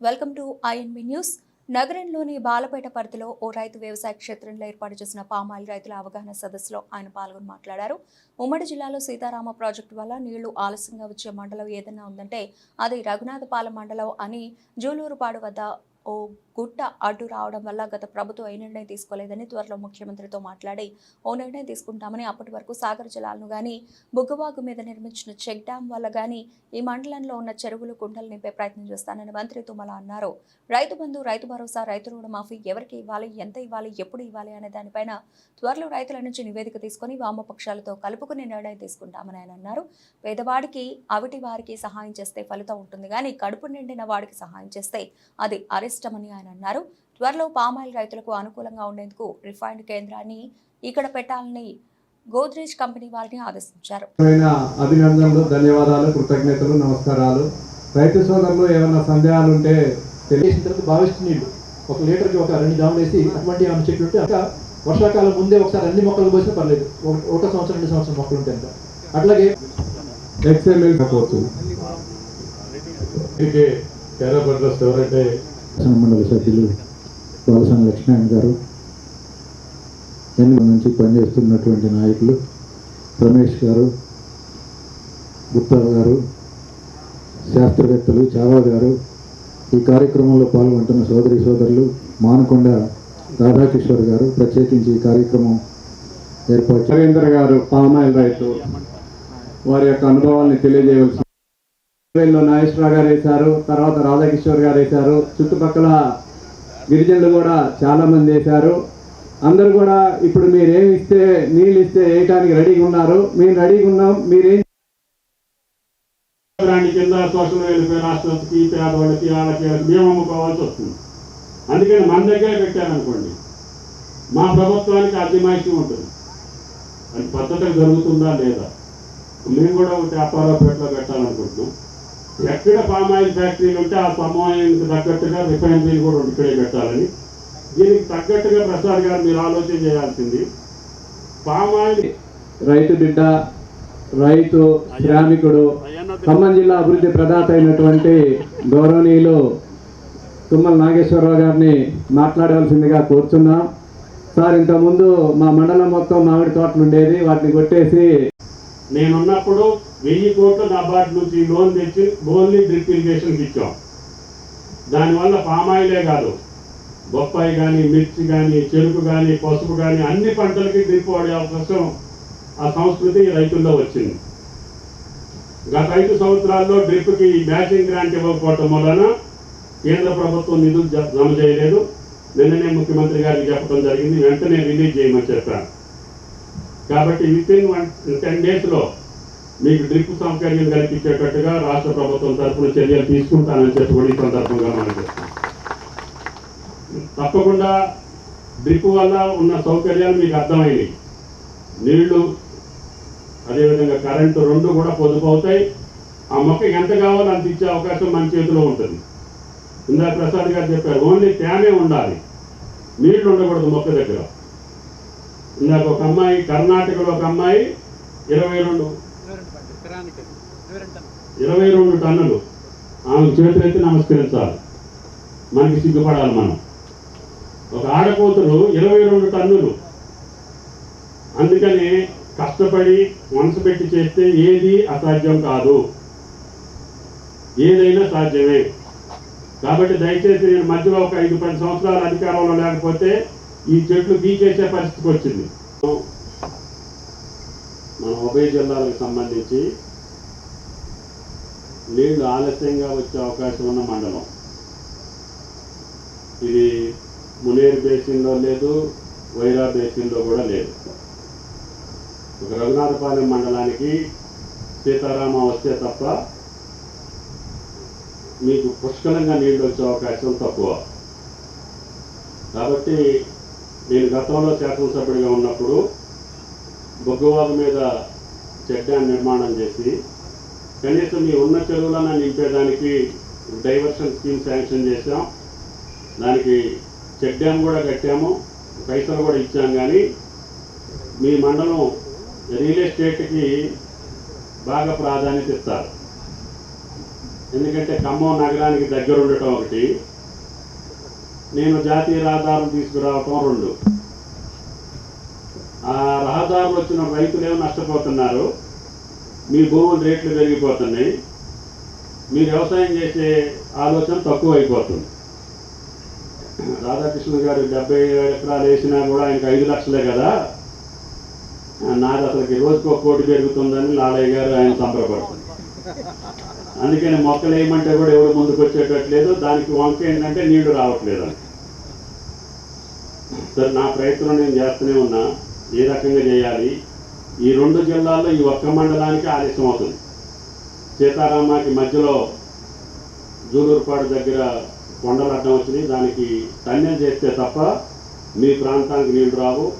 Welcome to INB news. నగరంలోని బాలపేట పరిధిలో ఓ రైతు వ్యవసాయ క్షేత్రంలో ఏర్పాటు చేసిన పామాయిల్ రైతుల అవగాహన సదస్సులో ఆయన పాల్గొని మాట్లాడారు. ఉమ్మడి జిల్లాలో సీతారామ ప్రాజెక్టు వల్ల నీళ్ళు ఆలస్యంగా వచ్చే మండలం ఏదైనా ఉందంటే అది రఘునాథపాలెం మండలం అని జూలూరుపాడు వద్ద ఓ గుట్ట అడ్డు రావడం వల్ల గత ప్రభుత్వం ఏ నిర్ణయం తీసుకోలేదని త్వరలో ముఖ్యమంత్రితో మాట్లాడి ఓ నిర్ణయం తీసుకుంటామని అప్పటి వరకు సాగర్ జలాలను కానీ బుగ్గవాగు మీద నిర్మించిన చెక్ డ్యాం వల్ల కానీ ఈ మండలంలో ఉన్న చెరువులు కుండలు నింపే ప్రయత్నం చేస్తానని మంత్రి తుమ్మల అన్నారు. రైతు బంధు రైతు భరోసా రైతు రుణమాఫీ ఎవరికి ఇవ్వాలి ఎంత ఇవ్వాలి ఎప్పుడు ఇవ్వాలి అనే దానిపైన త్వరలో రైతుల నుంచి నివేదిక తీసుకొని వామపక్షాలతో కలుపుకుని నిర్ణయం తీసుకుంటామని ఆయన అన్నారు. పేదవాడికి అవిటి వారికి సహాయం చేస్తే ఫలితం ఉంటుంది కానీ కడుపు నిండిన వాడికి సహాయం చేస్తే అది అరిష్టమని ఆయన అన్నారు త్వరలో పామాయిల్ రైతులకు అనుకూలంగా ఉండేందుకు రిఫైన్డ్ కేంద్రాన్ని ఇక్కడ పెట్టాలని గోద్రేజ్ కంపెనీ వారిని ఆదేశించారు. అభినందనలు ధన్యవాదాలు కృతజ్ఞతలు నమస్కారాలు. రైతు సోదరులు ఏమైనా సందేహాలు ఉంటే తెలియ వేసిన తర్వాత భావిస్తు నీళ్ళు. ఒక లీటర్కి ఒక రెండు జాములు వేసి అటువంటి ఏమైనా చెట్లు ఉంటే ఇంకా వర్షాకాలం ముందే ఒకసారి అన్ని మొక్కలు పోసినా పర్లేదు. ఒక- ఒక సంవత్సరం రెండు సంవత్సరం మొక్కలు ఉంటాయి అంత అట్లాగే ఎక్స్ఎంఎల్ దీనికి కేరళ ఎవరంటే మండలి సభ్యులు బాలసాని లక్ష్మీనారాయణ గారు ఎనిమిది నుంచి పనిచేస్తున్నటువంటి నాయకులు రమేష్ గారు గుప్తా గారు శాస్త్రవేత్తలు చావా గారు. ఈ కార్యక్రమంలో పాల్గొంటున్న సోదరి సోదరులు మానకొండ రాధాకిషోర్ గారు. ప్రత్యేకించి ఈ కార్యక్రమం ఏర్పాటు చే- రవీంద్ర గారు పామాయిల్ రైతు వారి యొక్క అనుభవాన్ని తెలియజేయవలసి లో నాగేశ్వరరావు గారు వేశారు తర్వాత రాధాకిషోర్ గారు వేశారు. చుట్టుపక్కల గిరిజనులు కూడా చాలా మంది వేశారు. అందరూ కూడా ఇప్పుడు మీరు ఏమి ఇస్తే నీళ్ళు ఇస్తే వేయటానికి రెడీగా ఉన్నారు. మేము రెడీగా ఉన్నాం. మీరేం కింద సోషల్ వెల్ఫేర్ హాస్టల్స్కి పేదవాళ్ళకి వాళ్ళకి మేము అమ్ముకోవాల్సి వస్తుంది. అందుకని మన దగ్గరే పెట్టారనుకోండి మా ప్రభుత్వానికి అతిమాయిషి ఉంటుంది. అది పద్ధతిగా జరుగుతుందా లేదా? మేము కూడా ఒకటి అప్పారావుపేటలో పెట్టాలనుకుంటున్నాం. ఎక్కడ పామ్ ఆయిల్ ఫ్యాక్టరీలు ఉంటే ఆ పామ్ ఆయిల్కి తగ్గట్టుగా రిఫైనరీలు కూడా ఇక్కడే పెట్టాలని. దీనికి తగ్గట్టుగా ప్రసాద్ గారు మీరు ఆలోచన చేయాల్సింది. పామ్ ఆయిల్ రైతు బిడ్డ రైతు శ్రామికుడు ఖమ్మం జిల్లా అభివృద్ధి ప్రదాత అయినటువంటి గౌరవనీయులు తుమ్మల నాగేశ్వరరావు గారిని మాట్లాడవలసిందిగా కోరుచున్నాం. సార్ ఇంతకుముందు మా మండలం మొత్తం మామిడి తోటలు ఉండేది. వాటిని కొట్టేసి నేనున్నప్పుడు వెయ్యి కోట్లు నాబార్డు నుంచి లోన్ తెచ్చి ఓన్లీ డ్రిప్ ఇరిగేషన్కి ఇచ్చాం. దానివల్ల పామాయిలే కాదు బొప్పాయి కానీ మిర్చి కానీ చెరుకు కానీ పసుపు కానీ అన్ని పంటలకి డ్రిప్ వాడే అవకాశం ఆ సంస్కృతి రైతుల్లో వచ్చింది. గత ఐదు సంవత్సరాల్లో డ్రిప్కి మ్యాచింగ్ గ్రాంట్ ఇవ్వకపోవటం వలన కేంద్ర ప్రభుత్వం నిధులు జమ చేయలేదు. నిన్ననే ముఖ్యమంత్రి గారికి చెప్పడం జరిగింది వెంటనే రిలీజ్ చేయమని చెప్పాను కాబట్టి విత్ ఇన్ వన్ టెన్ డేస్లో మీకు డ్రిప్ సౌకర్యం కల్పించేటట్టుగా రాష్ట్ర ప్రభుత్వం తరఫున చర్యలు తీసుకుంటానని చెప్పి కూడా ఈ సందర్భంగా మనం చెప్తాం తప్పకుండా డ్రిప్ వల్ల ఉన్న సౌకర్యాలు మీకు అర్థమైనవి. నీళ్ళు అదేవిధంగా కరెంటు రెండు కూడా పొదుపు అవుతాయి. ఆ మొక్కకి ఎంత కావాలో అంత ఇచ్చే అవకాశం మన చేతిలో ఉంటుంది. ఇందాక ప్రసాద్ గారు చెప్పారు ఓన్లీ తేమే ఉండాలి. నీళ్ళు ఉండకూడదు మొక్క దగ్గర. ఇందాక ఒక అమ్మాయి కర్ణాటకలో ఒక అమ్మాయి ఇరవై రెండు ఇరవై రెండు టన్నులు ఆమె చేతులైతే నమస్కరించాలి. మనకి సిగ్గుపడాలి మనం. ఒక ఆడకూతురు ఇరవై రెండు టన్నులు. అందుకని కష్టపడి మనసు పెట్టి చేస్తే ఏది అసాధ్యం కాదు. ఏదైనా సాధ్యమే. కాబట్టి దయచేసి నేను మధ్యలో ఒక ఐదు పది సంవత్సరాల అధికారంలో లేకపోతే ఈ చెట్లు బీకేసే పరిస్థితికి వచ్చింది. మన ఉభయ జిల్లాలకు సంబంధించి నీళ్ళు ఆలస్యంగా వచ్చే అవకాశం ఉన్న మండలం. ఇది మునేరు బేసిన్లో లేదు వైరా బేసిన్లో కూడా లేదు. ఒక రఘునాథపాలెం మండలానికి సీతారామ వస్తే తప్ప మీకు పుష్కలంగా నీళ్ళు వచ్చే అవకాశం తక్కువ. కాబట్టి నేను గతంలో శాసనసభ్యుడిగా ఉన్నప్పుడు బొగ్గువాగు మీద చెక్ నిర్మాణం చేసి కనీసం మీ ఉన్న చెరువులను నింపేదానికి డైవర్షన్ స్కీమ్ శాంక్షన్ చేశాం. దానికి చెక్ డ్యామ్ కూడా కట్టాము పైసలు కూడా ఇచ్చాం కానీ మీ మండలం రియల్ ఎస్టేట్కి బాగా ప్రాధాన్యత ఇస్తారు. ఎందుకంటే ఖమ్మం నగరానికి దగ్గర ఉండటం ఒకటి నేను జాతీయ రహదారులు తీసుకురావటం రెండు. ఆదాయం వచ్చిన రైతులేమో నష్టపోతున్నారు. మీ భూములు రేట్లు పెరిగిపోతున్నాయి. మీరు వ్యవసాయం చేసే ఆలోచన తక్కువ అయిపోతుంది రాధాకృష్ణ గారు డెబ్బై ఎకరాలు వేసినా కూడా ఆయనకు ఐదు లక్షలే కదా. నాకు అసలుకి రోజుకు ఒక కోటి పెరుగుతుందని లాలయ్య గారు ఆయన సంబరపడుతుంది అందుకని మొక్కలు వేయమంటే కూడా ఎవరు ముందుకు వచ్చేటట్లేదు. దానికి వంక ఏంటంటే నీళ్ళు రావట్లేదు. అని సరే నా ప్రయత్నం నేను చేస్తూనే ఉన్నా. ఏ రకంగా చేయాలి? ఈ రెండు జిల్లాల్లో ఈ ఒక్క మండలానికి ఆలస్యం అవుతుంది. సీతారామాకి మధ్యలో జూలూరుపాడు దగ్గర కొండలు అడ్డం వచ్చినాయి. దానికి తన్యం చేస్తే తప్ప మీ ప్రాంతానికి నీళ్ళు రావు.